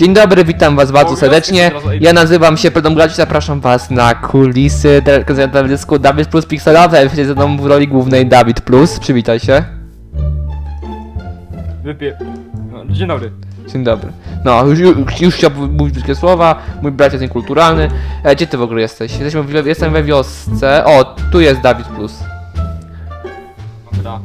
Dzień dobry, witam was bardzo serdecznie. Ja nazywam się Pedom Gracz i zapraszam was na kulisy teledysku Dawid Plus Pixelowe. Wiecie ze mną w roli głównej Dawid Plus. Przywitaj się. Wypie... No, dzień dobry. Dzień dobry. No, już, już, już chciałbym mówić brzydkie słowa. Mój brat jest niekulturalny. E, gdzie ty w ogóle jesteś? Jesteśmy w, jestem we wiosce. O, tu jest Dawid Plus. Dobra.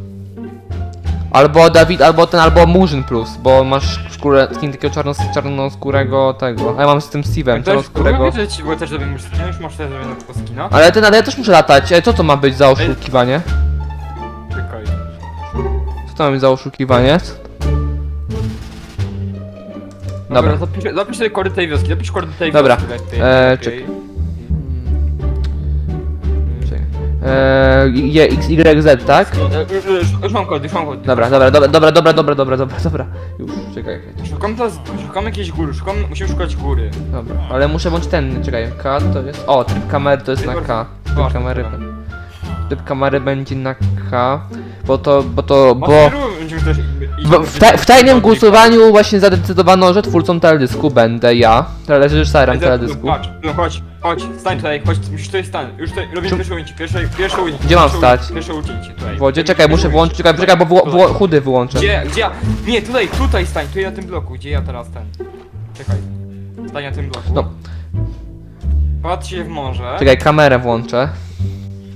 Albo Dawid, albo ten, albo Murzyn Plus, bo masz skórę, skin takiego czarno, czarnoskórego tego. A ja mam z tym Steve'em, czarnoskórego. Wiesz, ci bo też zrobimy już skina, już masz też zrobione tylko skina. Ale ten, ale ja też muszę latać. E, co to ma być za oszukiwanie? Czekaj. Co to ma być za oszukiwanie? Dobra, Dobra. zapisz, zapisz sobie kody tej wioski, zapisz kody tej Dobra. wioski. lepiej, Eee, lepiej. czekaj. Eee, X, Y, Z, tak? E, Już, już, już mam kody, już mam kody. Dobra, dobra, dobra, dobra, dobra, dobra, dobra, dobra, dobra. Już, czekaj. Szukamy teraz, szukamy jakiejś góry, szukamy, musimy szukać góry. Dobra, ale muszę włączyć ten, czekaj, K to jest... O, tryb kamery to jest na K. Tryb kamery... Tryb kamery będzie na K, bo to, bo to, bo... W, w, ta, w tajnym głosowaniu właśnie zadecydowano, że twórcą teledysku będę ja, reżyserem teledysku. Chodź, no chodź, chodź, stań tutaj, chodź, musisz tutaj stać. Już tutaj robimy Czym- pierwsze ujęcie, pierwsze, pierwsze ujęcie. Gdzie mam pierwsze stać? ujęcie, Pierwsze ujęcie, tutaj. W wodzie, czekaj, muszę włączyć, czekaj, czekaj, bo chudy wyłączę. Gdzie, gdzie ja? Nie, tutaj, tutaj stań, tutaj na tym bloku, gdzie ja teraz ten. Czekaj. Stań na tym bloku. No. Patrz się w morze. Czekaj, kamerę włączę.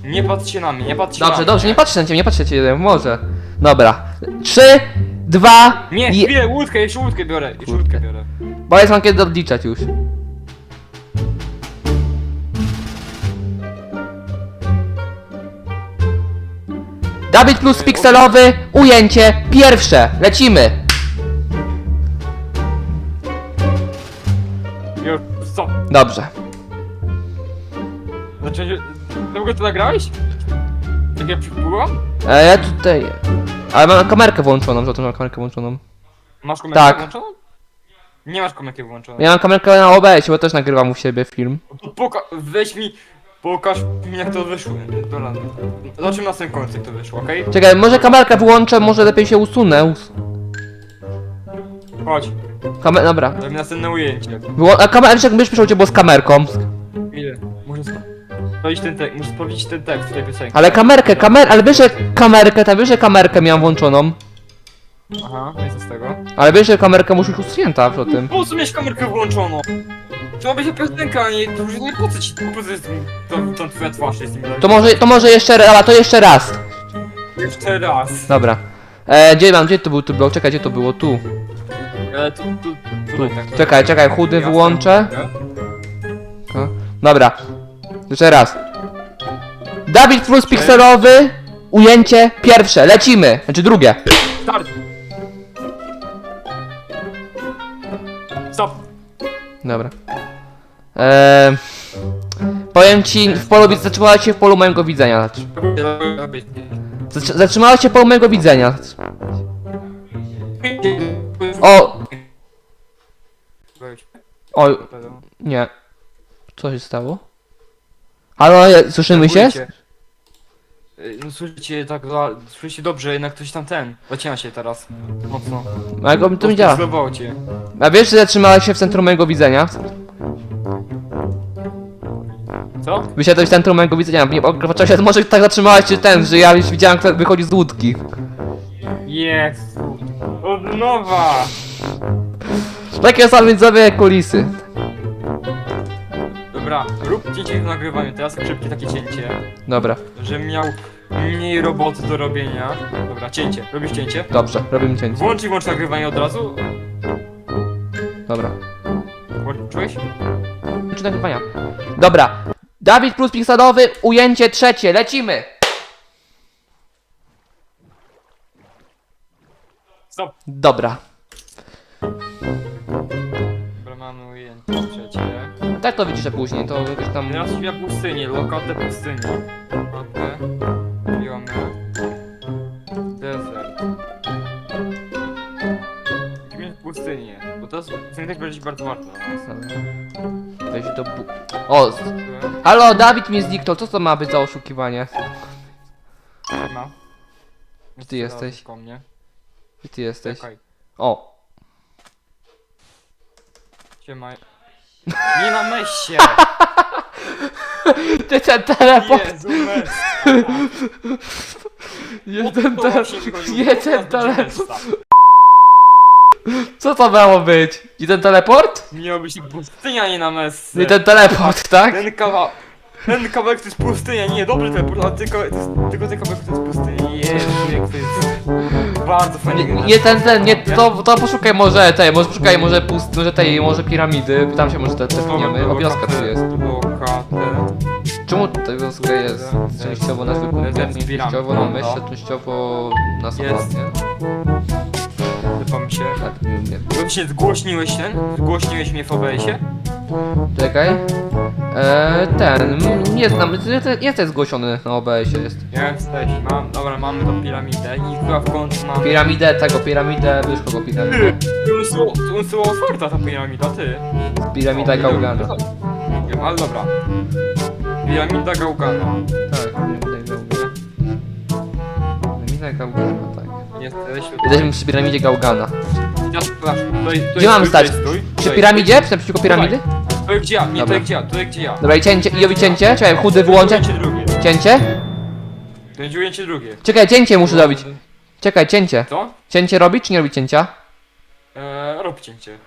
Nie patrz się na mnie, nie patrz się na Dobrze, mnie. dobrze, nie patrzcie na ciebie, nie patrzcie na ciebie, może. Dobra. Trzy, dwa, Nie, je... chwilę, łódkę, jeszcze łódkę biorę, jeszcze Łódkę. łódkę biorę. Bo jest mam kiedy odliczać już. Dawid plus pikselowy, ujęcie pierwsze, lecimy. Już, co? Dobrze. Znaczy, długo to nagrałeś? Tak jak przypłyło? E, ja tutaj... Ale mam kamerkę włączoną, za to mam kamerkę włączoną. Masz komentarz Tak. włączoną? Nie masz komentarz włączonej. Ja mam kamerkę na OBS, bo też nagrywam u siebie film. To Poka weź mi, pokaż mi jak to wyszło. Dobra, zobaczymy na samym końcu jak to wyszło, okej? Czekaj, może kamerkę wyłączę, może lepiej się usunę. Us Chodź, Kamer... Dobra. robimy następne ujęcie. Wyło... A kamerę, byś przyszło cię było z kamerką. Ile? Muszę sprawdzić ten tekst, muszę sprawdzić ten tekst tej piosenki. Ale kamerkę, kamer... Ale wiesz, że kamerkę, tam wiesz, że kamerkę miałem włączoną. Aha, no i co z tego? Ale wiesz, że kamerkę musi być usunięta przy tym. Po co mieć kamerkę włączoną? To ma być piosenka, a nie, to już nie po co ci, po co jest to, to twoja twarz jest To może, to może jeszcze raz, ale to jeszcze raz. Jeszcze raz. Dobra. E, gdzie mam, gdzie to był tu blok? Czekaj, gdzie to było? Tu. E, tu, tu, tutaj, tak. Czekaj, czekaj, chudy wyłączę. Dobra. Jeszcze raz. Dawid plus pikselowy, ujęcie pierwsze, lecimy. Znaczy drugie. Start! Stop! Dobra. Eee, powiem ci, w polu, zatrzymała się w polu mojego widzenia. Zatrzy- Zatrzymała się w polu mojego widzenia. O, o, nie. Co się stało? Halo, słyszymy się? No słyszycie tak, słyszycie dobrze, jednak ktoś tam ten. Zaczyna się teraz. Mocno. A jak to mi działa? Cię. A wiesz, że zatrzymała się w centrum mojego widzenia? Co? Wysiadłeś w centrum mojego widzenia. Nie, bo się, może tak zatrzymała się ten, że ja już widziałem, kto wychodzi z łódki. Jezu. Od nowa! Takie są widzowie kulisy. Dobra, rób cięcie w nagrywaniu, teraz szybkie takie cięcie. Dobra, Żebym miał mniej roboty do robienia. Dobra, cięcie. Robisz cięcie? dobrze, robimy cięcie. Włącz i włącz nagrywanie od razu. Dobra. Włączyłeś? Czy nagrywania? Dobra. Dawid plus Pixadowy, ujęcie trzecie, lecimy! Stop! Dobra. Dobra, mamy ujęcie Tak to widzisz, że później, to jakoś tam... Teraz świat pustyni, lokatę pustyni. Lokatę, biome, desert. Musimy w pustyni, bo to jest, pustynia też będzie bardzo ważna nas. Weź do bu... O! z- Halo, Dawid mnie zniknął, co to ma być za oszukiwanie? Ma. Gdzie ty jesteś? Ko mnie. Gdzie ty jesteś? Czekaj. O! Siema. Nie na meście! Ty ten teleport! Jezu, mes. Nie ten teleport! Nie ten teleport! Co to miało być? I ten teleport? Miał być pustynia, nie na mesce. Nie ten teleport, tak? Ten kawał... Ten kawałek to jest pustynia, nie, dobry teleport, ale tylko, to jest, tylko ten kawałek to jest pustynia. Jezu, jak to jest... Bardzo fajnie. Nie, nie ten, ten, nie, to, to poszukaj może tej, może poszukaj może pust, może tej, może piramidy, tam się może te tepniemy, o wioska tu jest. Czemu ta wioska jest częściowo na zwykłym Jest terenie, piramid, częściowo na no. myśle, częściowo na słownie? Mi się... Tak, nie wiem. Właśnie zgłośniłeś ten? Zgłośniłeś mnie w OBS-ie? Czekaj. Eee, ten, m, nie znam, jest zgłoszony na OBS-ie jest. Jesteś, mam, dobra, mamy tą piramidę i chyba w końcu mamy... Piramidę tego, piramidę, wiesz kogo piramidę? Umysło otwarta ta piramida, ty. Piramida Gaugana. Nie wiem, ale dobra. Piramida Gaugana. Tak, piramida Gaugana. Piramida Gaugana, tak. Jesteśmy Jesteśmy przy piramidzie Gaugana. Ja, Gdzie mamy tutaj, stać? Stój, Przy piramidzie? Przy piramidy? To gdzie ja, nie, Dobra. to gdzie ja, to gdzie ja. Dobra i cięcie, i robi cięcie, czekaj, chudy wyłączę. Ujęcie drugie. Cięcie? To będzie ujęcie drugie. Czekaj, cięcie muszę robić. Czekaj, cięcie. Co? Cięcie robić czy nie robić cięcia? Eee, rób cięcie.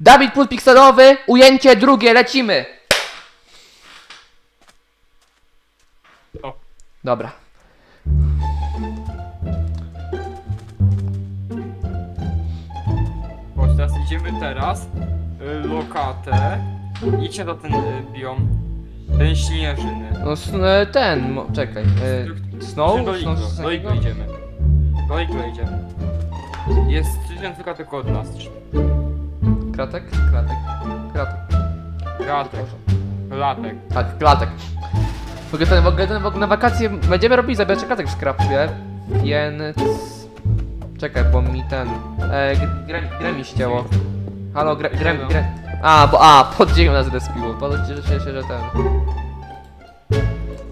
Dawid plus pikselowy, ujęcie drugie, lecimy! O. Dobra. Teraz idziemy teraz. Y, lokatę. Idźcie za ten y, biom. Ten śnieżyny. No s- e, ten, mo- czekaj. E, snow? Do iglo, Snow- do iglo idziemy. Do iglo idziemy. Jest tysiąc tylko tylko od nas. Kratek? Kratek. Kratek. Kratek. Latek. Tak, klatek. W ogóle, ten, w ogóle, ten, w ogóle na wakacje będziemy robili zabieracze klatek w skrapie, więc... Czekaj, bo mi ten... E, gr- gra, gra mi ścięło. Halo, gra, gra, gra... A, bo a, pod ziemią nas zrespiło. Podejście się, że ten...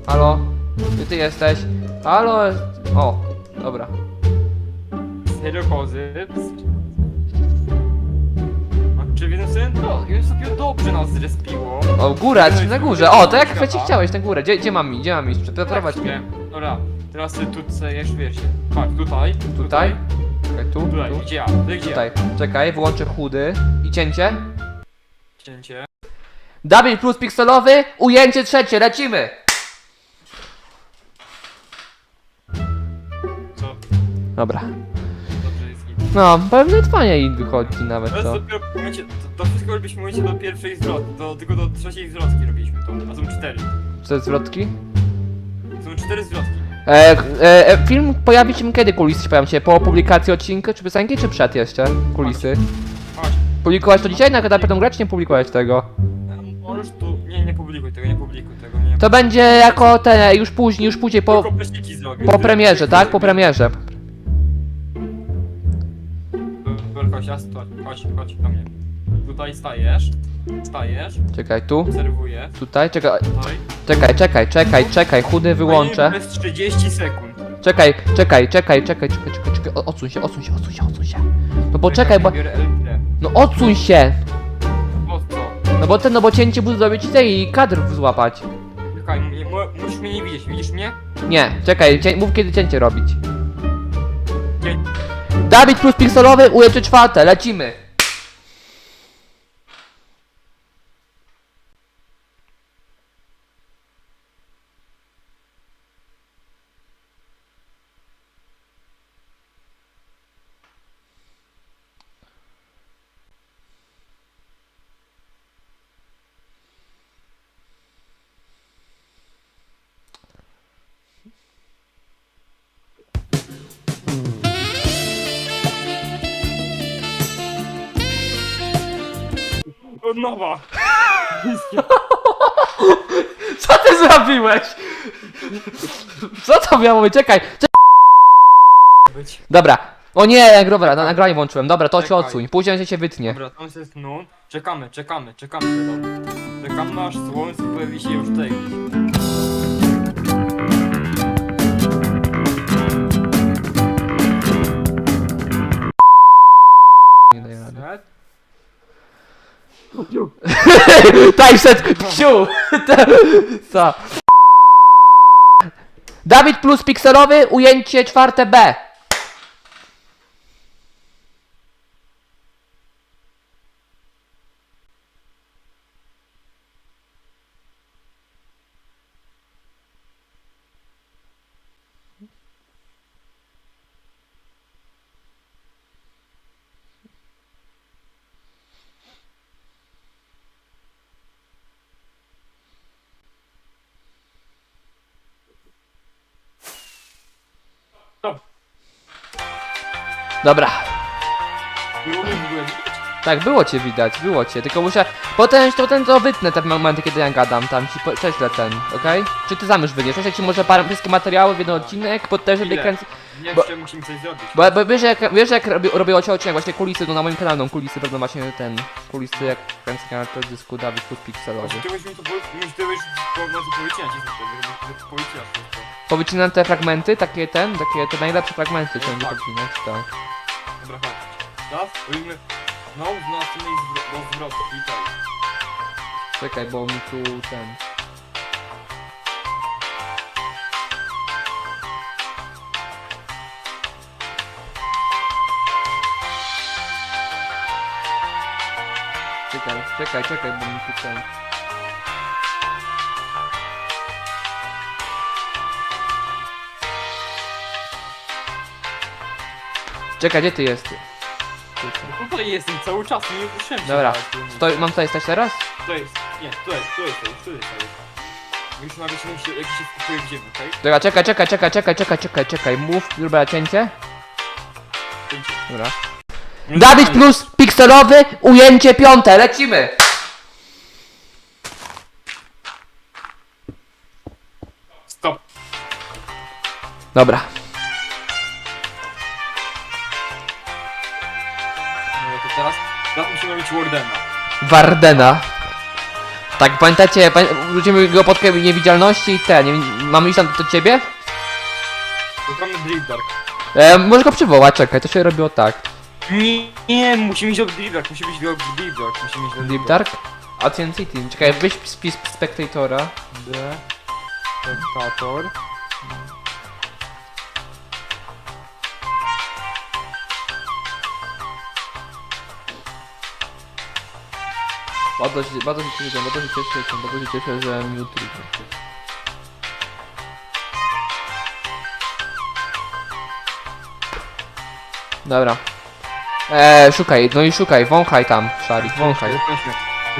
Halo? Gdzie ty jesteś? Halo? O, dobra. Serio kozy. Czy jeden sobie no, jeden sobie dobrze nas zrespiło. O, góra, na górze. O, to jak chcecie chciałeś, na górę. Gdzie, gdzie mam iść? Gdzie mam iść? Przeprowadź mnie. Nie. Dobra, teraz ty tu chcesz, wiesz, tak, tutaj, Tutaj? Czekaj, tu, tutaj, tu. gdzie ja, tutaj gdzie Tutaj. Czekaj, wyłączę chudy. I cięcie. ja. Cięcie. Double plus pikselowy, ujęcie trzecie, lecimy! Co? Dobra. Dobrze jest git. No, pewnie fajnie i wychodzi nawet To jest to. dopiero momencie, to, to wszystko robiliśmy w momencie do pierwszej zwrotki, do, tylko do trzeciej zwrotki robiliśmy to, a są cztery. Jest zwrotki? Są cztery zwrotki. E, e, e, film pojawi się kiedy kulisy pojawią się? Po publikacji odcinka czy piosenki, czy przed jeszcze? Kulisy. Chodź. Publikować to dzisiaj? Na pewno grać, czy nie publikować tego? Możesz tu, nie, nie publikuj tego, nie publikuj tego, nie. To będzie jako te, już później, już później, po, Tylko plastiki zrobię. po premierze, tak? Po premierze. Chodź, chodź, chodź do mnie. Tutaj stajesz, stajesz, Czekaj, tu, obserwujesz, tutaj, czekaj, czekaj, czekaj, czekaj, czekaj, chudy wyłączę. Bez 30 sekund. Czekaj, czekaj, czekaj, czekaj, czekaj, czekaj, czekaj, o- odsuń się, odsuń się, odsuń się, odsuń się. No bo czekaj, bo, Biorę LP. no odsuń się! No bo ten, no bo cięcie budu zrobić i tej i kadr złapać. Czekaj, nie, mo- musisz mnie nie widzieć, widzisz mnie? Nie, czekaj, cię, mów kiedy cięcie robić. Cię- Dawid plus pikselowy, ujęcie czwarte, lecimy. Nowa! Co ty zrobiłeś? Co to miało być? Czekaj, czekaj. Być. Dobra. O nie, dobra, na nagranie włączyłem. Dobra, to się Czekaj. odsuń. Później się wytnie. Dobra, tam jest nun. Czekamy, czekamy, czekamy na to. Czekamy aż słońce pojawi się już tutaj. Typeset! Psiu! Co? Dawid plus pikselowy, ujęcie czwarte B. Dobra. W ogóle widać? Tak, było cię widać, było cię, tylko muszę... Potem to ten to wytnę te momenty, kiedy ja gadam, tam ci po- prześlę ten, okej? Czy ty sam już wyniesz? Prześlę ci może parę wszystkie materiały w jeden odcinek, po też żeby Ile? kręcę... Nie, Bo- jeszcze musimy coś zrobić. Bo, bo wiesz jak, wiesz jak robi, robiło się odcinek właśnie kulisy, no na moim kanale no, kulisy, pewno właśnie ten, kulisy jak kręcenia to dysku Dawid Food Pixelowy. Właśnie ty byś mi to powie- mi to byś po prostu żeby wszystko. Powycinam te fragmenty, takie ten, takie te najlepsze fragmenty, chciałem Tak. wypocinać, tak. Dobra, chodź. Teraz robimy znowu z następnej zwro- do zwrotki, tak. Czekaj, bo mi tu ten... Czekaj, czekaj, czekaj, bo mi tu ten... Czekaj, gdzie ty jesteś? Tutaj. Jestem cały czas, nie upuszczałem się. Dobra. Stoi, mam tutaj stać teraz? To jest, nie, tu jest, tu jest, tu jest, tu jest. Już nawet się, jak się wkupuje w ziemię, okej? Czekaj, czekaj, czekaj, czekaj, czekaj, czekaj, czekaj, czekaj, mów, zrobię cięcie. Dobra. Dawid plus pikselowy, ujęcie piąte, lecimy! Stop. Dobra. Musimy Wardena. Wardena. Tak, pamiętacie, pamię- wrócimy go pod kamień niewidzialności i te, nie, mamy iść tam do ciebie? Deep Dark. E, może go przywołać, czekaj, to się robiło tak. Nie, nie, musimy iść do Dark, musi być do Dark, musimy iść do Deep Dark? Ancient City, czekaj, weź spis Spectatora. D. Spectator. Bardzo się, bardzo się cieszę, bardzo się cieszę, bardzo się cieszę, że mi utrudnił. Dobra. Eee, szukaj, no i szukaj, wąchaj tam, Szarik, wąchaj. Powiedzmy,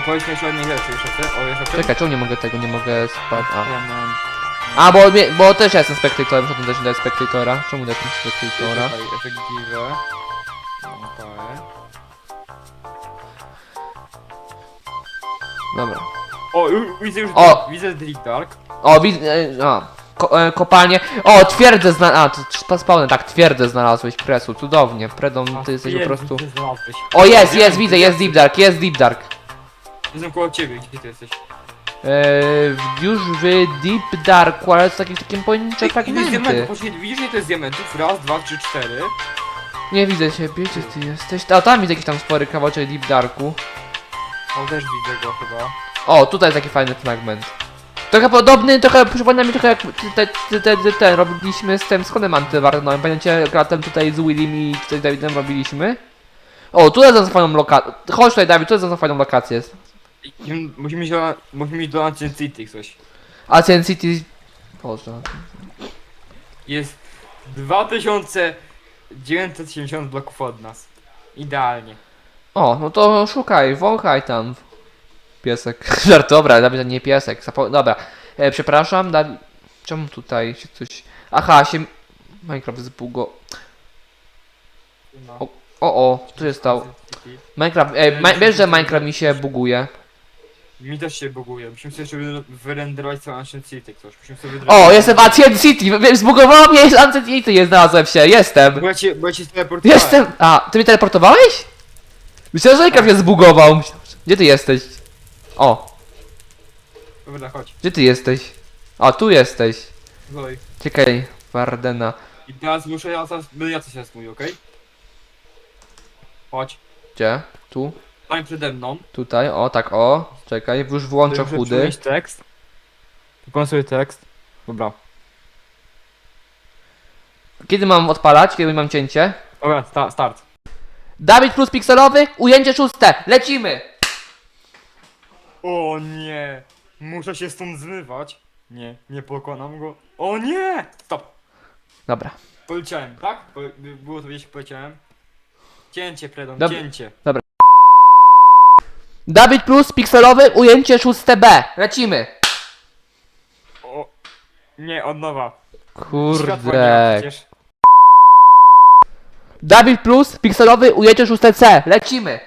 powiedzmy jeszcze jednej rzeczy, jeszcze chcę, o jeszcze chcę. Czekaj, czemu nie mogę tego, nie mogę spać? A, Ja mam... A bo, mnie, bo też ja jestem spektatorem, to też nie daje spektatora? Czemu dać mi spektatora? Czekaj, efektywe. Okej. Dobra. O, ju- widzę już, O! widzę Deep Dark. O, widzę, e, a, ko, e, kopalnie. O, twierdzę zna... A, to trz- spawny, tak, twierdzę znalazłeś, kresu, cudownie. Predom, ty jesteś po prostu... znalazłeś. O, jest, jest, widzę, jest Deep Dark, jest Deep Dark. Jestem koło ciebie, gdzie ty jesteś? Eee, już w Deep Darku, ale z takim takim pojedyncze Ej, ile jest diamentów? fragmenty. Poczekaj, widzisz ile to jest diamentów? Raz, dwa, trzy, cztery. Nie widzę ciebie, gdzie ty jesteś? A tam widzę jakiś tam spory kawałek Deep Darku. O, też widzę go chyba. O, tutaj jest taki fajny fragment. Trochę podobny, trochę przypomina mi trochę jak te, te, te, te, te robiliśmy z tym z konem antywarnowym. Pamiętacie, latem tutaj z Willim i tutaj z Davidem robiliśmy? O, tutaj za fajną lokację. Chodź tutaj, Dawid, tutaj za fajną lokację jest. I- Musimy iść do, musimy iść do Ancient City coś. Ancient City... Boże. Jest 2970 bloków od nas. Idealnie. O, no to szukaj, wąchaj tam. Piesek. Żart, dobra, Dawid, to nie piesek. Zapo dobra. E, przepraszam, Dawid... Czemu tutaj się coś... Aha, się... Minecraft zbugo... No. O, O, o, co się stało? Minecraft, ej, ma, wiesz, że Minecraft mi się buguje. Mi też się buguje. Musimy sobie jeszcze wy- wyrenderować cały Ancient City ktoś. Musimy sobie O, jestem w Ancient City, wiesz, zbugowało mnie, jest Ancient City, jest, znalazłem się, jestem. Bo ja cię, bo ja cię teleportowałem. Jestem, a, ty mnie teleportowałeś? Myślałem, że Minecraft mnie zbugował. Myślałem, że- Gdzie ty jesteś? O, Dobra, chodź. gdzie ty jesteś? O, tu jesteś. Czekaj, Wardena. I teraz muszę ja teraz, będę ja coś teraz mówił, okej? Chodź. Gdzie? Tu? Stań przede mną. Tutaj, o tak, o. Czekaj, już włączę Muszę chudy. przenieść tekst. Wykonuj tekst. Dobra. Kiedy mam odpalać? Kiedy mam cięcie? Dobra, sta start. Dawid plus pikselowy, ujęcie szóste. Lecimy! O nie! Muszę się stąd zmywać. Nie, nie pokonam go. O nie! Stop! Dobra. Poleciałem, tak? Po, by- było to gdzieś poleciałem. Cięcie, Predon, Dob- cięcie. Dawid plus pikselowy, ujęcie szóste B. Lecimy! O, nie, od nowa. Światła nie ma Kurde. przecież. Dawid plus pikselowy, ujęcie szóste C. Lecimy!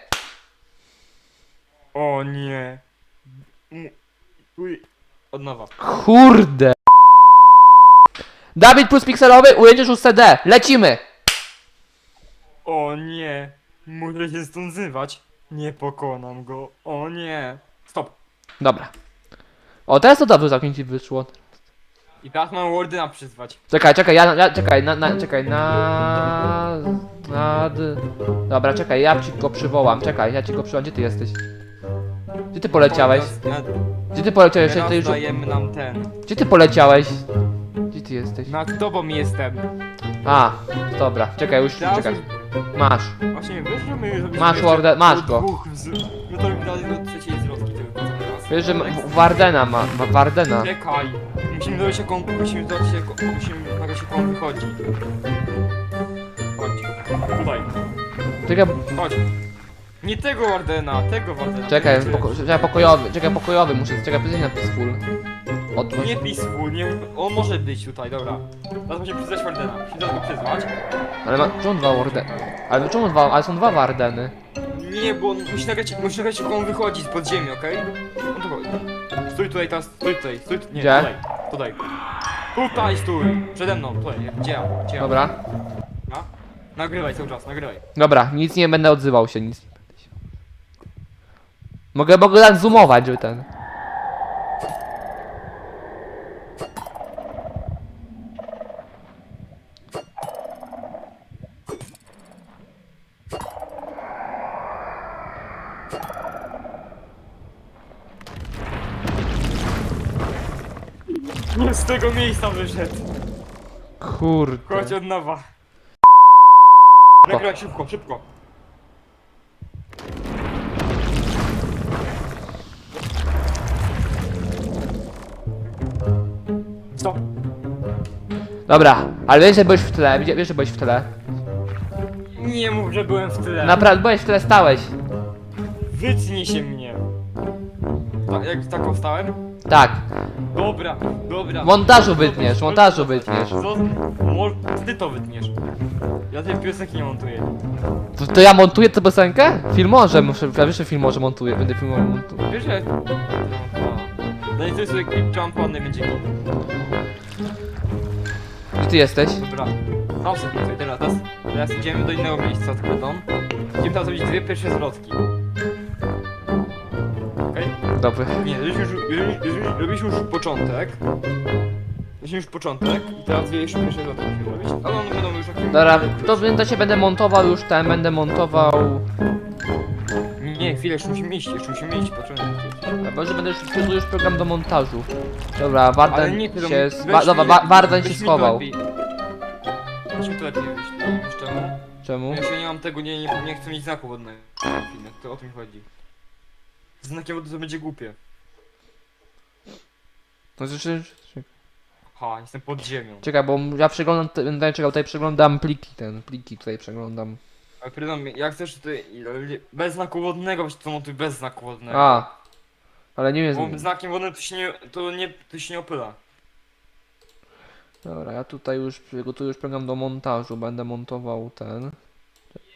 O nie. Uj. Od nowa. Kurde. Dawid plus pikselowy, ujęcie szóste D. Lecimy! O nie. Muszę się stąd. Nie pokonam go. O nie. Stop. Dobra. O, teraz to dobrze całkiem ci wyszło. I teraz mam Wardyna przyzwać. Czekaj, czekaj, ja, ja czekaj, na, na, czekaj, na... Nad... Dobra, czekaj, ja ci go przywołam, czekaj, ja ci go przywołam, gdzie ty jesteś? Gdzie ty poleciałeś? Teraz, Gdzie ty poleciałeś? teraz Ty już... dajemy nam ten. Gdzie ty poleciałeś? Gdzie ty jesteś? Nad tobą jestem. A, dobra, czekaj, już, Teraz czekaj. Masz. Właśnie, wiesz, że my zrobiliśmy Masz jeszcze masz do go. dwóch wz... My to robimy do trzeciej Wiesz, że ma- Wardena ma, ma Wardena. Czekaj. Musimy zobaczyć jaką, musimy zobaczyć jaką, musimy zobaczyć jaką on wychodzi. Chodź. Tutaj. Czekaj, Chodź. Nie tego Wardena, tego Wardena. czekaj, Ty. poko czekaj, pokojowy, czekaj, pokojowy, muszę, czekaj, na peaceful. Od... Nie peaceful, nie... On może być tutaj, dobra. Teraz musimy przyzwać Wardena. Musimy teraz go przyzwać. Ale ma, czemu dwa Wardeny? Ale czemu dwa, ale są dwa Wardeny. Nie, bo on musi nagrać, musi nagrać jaką on wychodzi z podziemi, okej? On tu chodzi. Stój tutaj teraz, stój tutaj, stój tu- nie, Gdzie? tutaj, tutaj. Tutaj stój, przede mną, tutaj, gdzie ja, gdzie ja. Dobra. No. Nagrywaj cały czas, nagrywaj. Dobra, nic nie będę odzywał się, nic nie będę się. Mogę, mogę tak zoomować, że ten. Nie z tego miejsca wyszedł. Kurde. Chodź od nowa. Nagrywaj szybko, szybko. Stop. Dobra, ale wiesz, że byłeś w tle, wiesz, że byłeś w tle. Nie mów, że byłem w tyle. Naprawdę, byłeś w tle, stałeś. Wytnij się mnie. Tak, jak taką stałem? Tak. Dobra, dobra. Montażu wytniesz, montażu wytniesz. Co? Mo- ty to wytniesz. Ja tej piosenki nie montuję. To, to ja montuję tę piosenkę? Filmorze, muszę, ja wiesz, że filmorze montuję, będę filmorze montował. Wiesz. No to jest sobie klip jump on będzie go. Gdzie ty jesteś? Dobra. Tam sobie tutaj, teraz, teraz, idziemy do innego miejsca z kretą. Idziemy tam zrobić dwie pierwsze zwrotki. Nie, robiliśmy już, już początek. Robiliśmy już początek i teraz jeszcze pierwsze zwrotki musimy zrobić. Ale one będą już jakieś... Dobra, to w międzyczasie będę montował już ten, będę montował... Nie, chwilę, jeszcze musimy iść, jeszcze musimy iść, początek. A może będę już już program do montażu. Dobra, Ale Warden nie, to się... weź dobra, Wa- Warden się weź mi to schował. lepiej. Weź mi to lepiej wyjść, niż czemu? Ja nie mam tego, nie, nie, nie chcę mieć znaku wodnego w filmie, to o tym chodzi. Z znakiem wody to będzie głupie. No, znaczy, Ha, jestem pod ziemią. czekaj, bo ja przeglądam, te- będę czekał, tutaj przeglądam pliki, ten, pliki tutaj przeglądam. Ale Prydom, jak chcesz tutaj, bez znaku wodnego, weź to montuj bez znaku wodnego. A. Ale nie Bo wiem. znakiem wodnym to się nie, to nie, to się nie opyla. Dobra, ja tutaj już przygotuję już program do montażu, będę montował ten.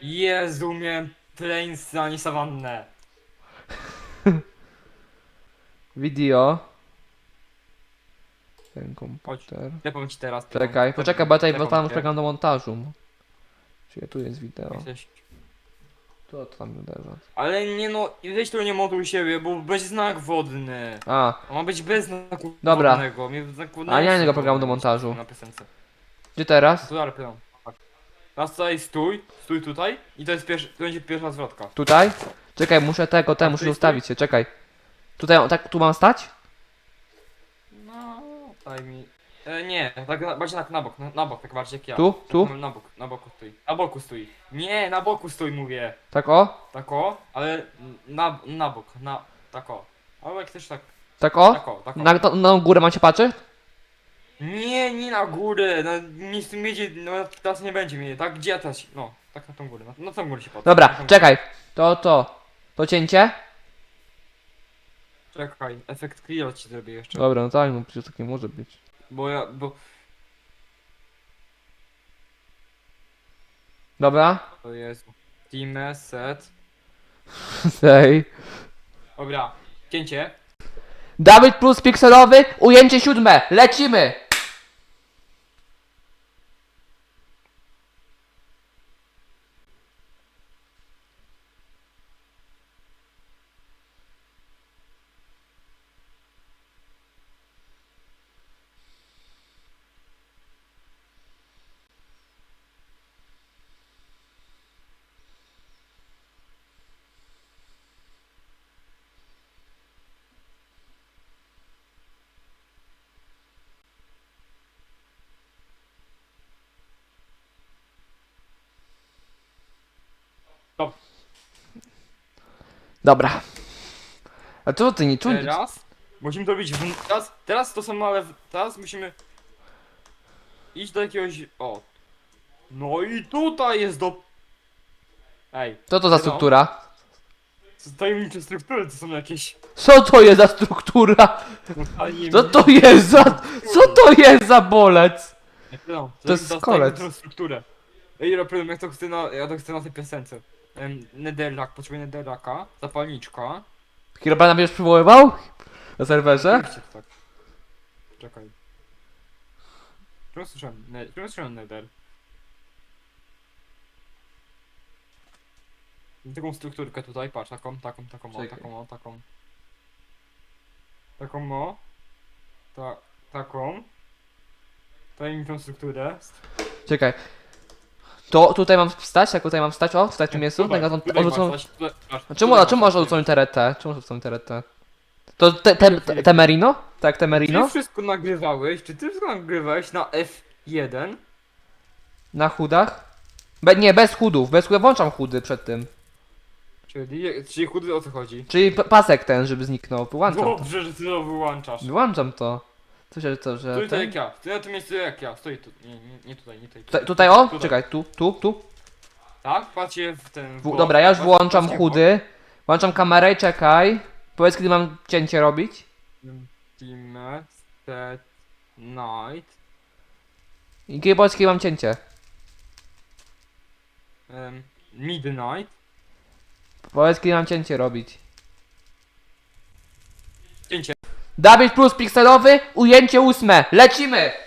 Jezu, miałem plains, a nie sawannę. Video. Ten komputer. Ja powiem ci teraz. Prydom. Czekaj, Te- poczekaj, bo ja tutaj komputer. program do montażu. Czyli tu jest wideo. Jesteś- To tam uderza. Ale nie no, weź tu nie montuj siebie, bo będzie znak wodny. A, On ma być bez znaku Dobra. wodnego. Mnie znaku wodnego A nie ma innego programu do montażu. Na piosence. gdzie teraz? To dalej pytam. Tak. Teraz tutaj stój, stój tutaj i to jest pierwszy, to będzie pierwsza zwrotka. Tutaj? Czekaj, muszę tego, ten, muszę ustawić się, czekaj. Tutaj, o, tak, tu mam stać? No, daj mi. E, nie, tak na- bardziej na, na bok, na, na bok, tak bardziej jak ja. Tu? Tu? Na bok, na boku stój. Na boku stój. Nie, na boku stój mówię. Tak o? Tak o, ale na, na bok, na, tak o. Ale jak też tak, Tak o? tak o, tak o. Na, to, na górę mam się patrzeć? Nie, nie na górę, na miejscu miedzie, no teraz nie będzie mnie, tak? Gdzie ja teraz, no, tak na tą górę, na, na tą górę się patrzę. Dobra, na tą górę. czekaj. To, to. To cięcie? Czekaj, efekt clear ci zrobię jeszcze. Dobra, no tak, no przecież takie może być. Bo ja, bo, Dobra. o Jezu. Team set. Sej. Dobra, cięcie. Dawid plus pikselowy, ujęcie siódme. Lecimy! Stop. Dobra. A co ty nie czujesz? Teraz musimy to robić w, teraz, teraz to są małe, w- teraz musimy iść do jakiegoś, o. No i tutaj jest do... Ej, Co to za No. struktura? to tajemnicze struktury, to są jakieś... Co to jest za struktura? Co to jest za... Co to jest za bolec? No, To jest kolec. tą strukturę. Ej, Rapidem, jak to chcę na, ja to chcę na tej piosence. Um, Netherrack, potrzebuję zapalniczka. Herobrina będziesz przywoływał? Na serwerze? Oczywiście, tak. Czekaj. Czemu słyszałem, ne, czemu słyszałem Nether? Taką strukturkę tutaj, patrz, taką, taką, taką, o, Czekaj. taką, o, taką. Taką, o. Ta, taką. Tajemniczą strukturę. Czekaj. To tutaj mam stać? Jak tutaj mam stać? O, stać w tym miejscu? Tutaj, Tak, na tą tutaj tutaj, masz, A czemu, tutaj a czemu masz, odrzuconą teretę? Czemu masz odrzuconą teretę? To te, te, te, te Merino? Tak, te Ty Merino? wszystko nagrywałeś? Czy ty wszystko nagrywałeś na F1? Na chudach? Be, nie, bez chudów, bez chudów, włączam chudy przed tym. Czyli, czyli chudy o co chodzi? Czyli p- pasek ten, żeby zniknął, wyłączam to. Dobrze, że ty to wyłączasz. Wyłączam to. Co się, to, że... Stój tutaj ten? jak ja, stój na tym miejscu jak ja, stoi tu, nie, nie, nie tutaj, nie tutaj. Tutaj, tutaj o? Czekaj, tu, tu, tu. Tak, patrzcie w ten... W, dobra, ja już włączam patrzcie chudy. Włączam kamerę i czekaj. Powiedz kiedy mam cięcie robić. Set, night, I kiedy powiedz kiedy mam cięcie. midnight. Powiedz kiedy mam cięcie robić. Cięcie. Dawid plus pikselowy, ujęcie ósme. Lecimy!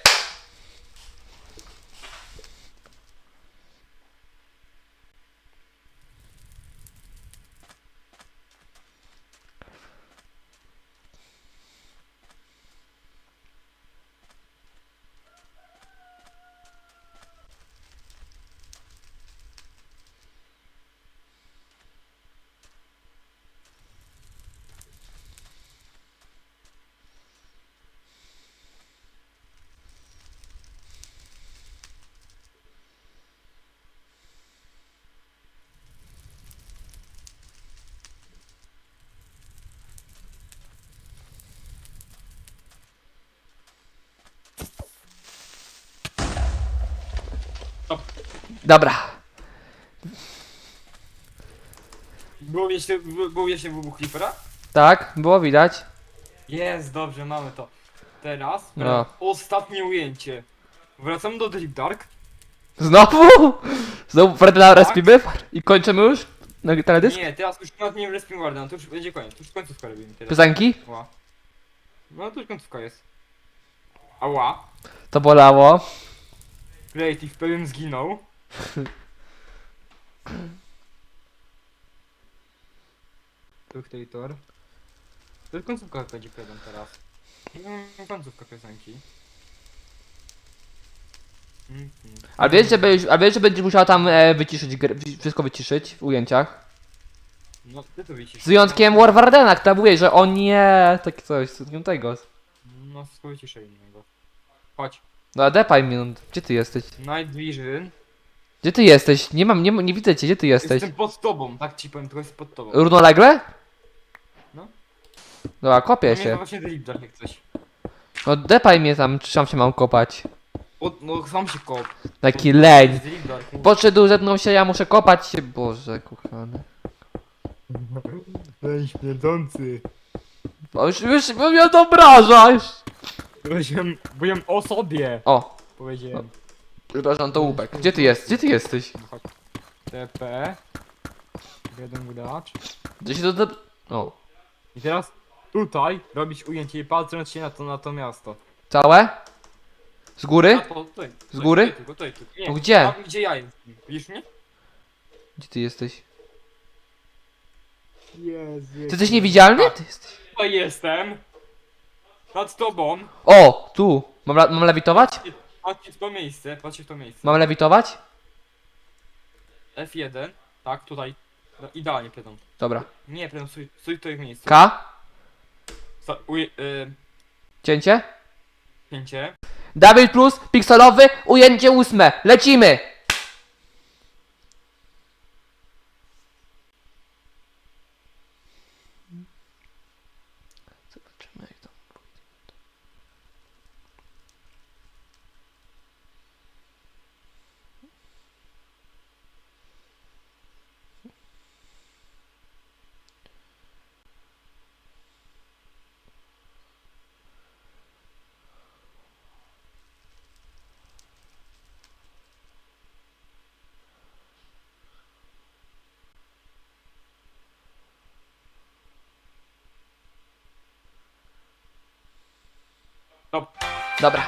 Dobra. Było był jeszcze wybuch Creepera? Tak, było widać. Jest, dobrze, mamy to. Teraz, No. ostatnie ujęcie. Wracamy do Deep Dark. Znowu? Znowu Fredna respimy? I kończymy już? Na teledysk? Nie, teraz już nawet nie respimy Warden, to już będzie koniec, to już końcówka robimy teraz. Piosenki? Ła. No to już końcówka jest. Ała. To bolało. Creative pewien zginął. Dictator. To jest końcówka będzie pewien teraz. Mm, końcówka piosenki. A wiesz, że, będziesz, a wiesz, że będziesz musiała tam e, wyciszyć, gr- wszystko wyciszyć w ujęciach? No, ty to widzisz. Z wyjątkiem Warwardena, kto mówi, że o nie, takie coś, z wyjątkiem tego. No, wyciszę innego. Chodź. No a depaj no, gdzie ty jesteś? Night Vision. Gdzie ty jesteś? Nie mam, nie, nie widzę cię, gdzie ty jesteś? Jestem pod tobą, tak ci powiem, tylko jest pod tobą. Równolegle? No. Dobra, kopię No się. właśnie jak coś. No depaj mnie tam, czy tam się mam kopać. O, no sam się kop. Taki leń. Podszedł ze mną się, ja muszę kopać się, Boże, kochany. Leń śmierdzący. O, już, już, już mnie to obraża, już. Powiedziałem, byłem o sobie. O, Powiedziałem. Przepraszam, to łupek. Gdzie ty jest? Gdzie ty jesteś? No. TP. Jeden gracz. Gdzie się to... O, I teraz tutaj robisz ujęcie i patrząc się na to, na to miasto. całe? Z góry? A to, tutaj, Z tutaj, góry? Tutaj, tylko, tutaj, tutaj. Nie, No gdzie? Tam gdzie ja jestem. Widzisz mnie? Gdzie ty jesteś? Jezu. Ty jesteś niewidzialny? Ty jesteś... Tutaj jestem. Nad tobą. O, tu. Mam, la- mam lewitować? Patrzcie w to miejsce, patrzcie w to miejsce. Mam lewitować? F1. Tak, tutaj. No, idealnie pledą. Dobra. Nie, pledą, stój, stój tutaj w miejscu. K? Sta- uj, y, Cięcie? pięcie. Double plus, pikselowy, ujęcie ósme. Lecimy! Dobra.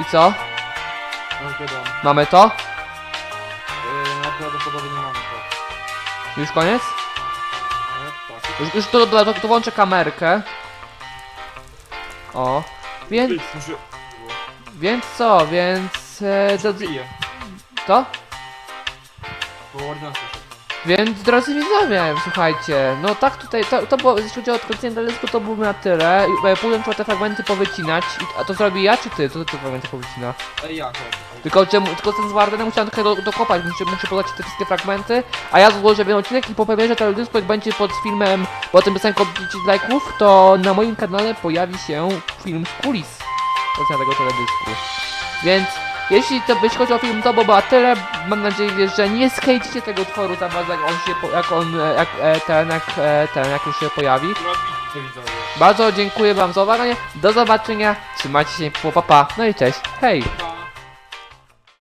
I co? Mamy to? Yy, najprawdopodobniej nie mamy to. Już koniec? Nie? Tak. Już, już to, to, to włączę kamerkę. O. Więc, Ej, muszę... więc co, więc... E, do, to? Ordynację. Więc drodzy widzowie, słuchajcie, no tak tutaj, to, to było, jeśli chodzi o odkrycie teledysku, to było na tyle. I, e, Później trzeba te fragmenty powycinać. I, a to zrobi ja czy ty? To ty te fragmenty powycina. Ej, ja chodź. Tylko, czemu, tylko ten z Wardenem musiałem trochę do, dokopać, muszę, muszę podać te wszystkie fragmenty, a ja złożę jeden odcinek i po premierze teledysku, jak będzie pod filmem, bo tym piosenką 10 lajków, to na moim kanale pojawi się film z kulis ocena tego teledysku. Więc jeśli to jeśli chodzi o film, to by było tyle. Mam nadzieję, że nie skejdzicie tego utworu za bardzo, jak on się, jak on, e, jak e, ten, jak e, ten, jak już się pojawi. Bardzo dziękuję wam za uwagę, do zobaczenia, trzymajcie się, pa pa, no i cześć, hej!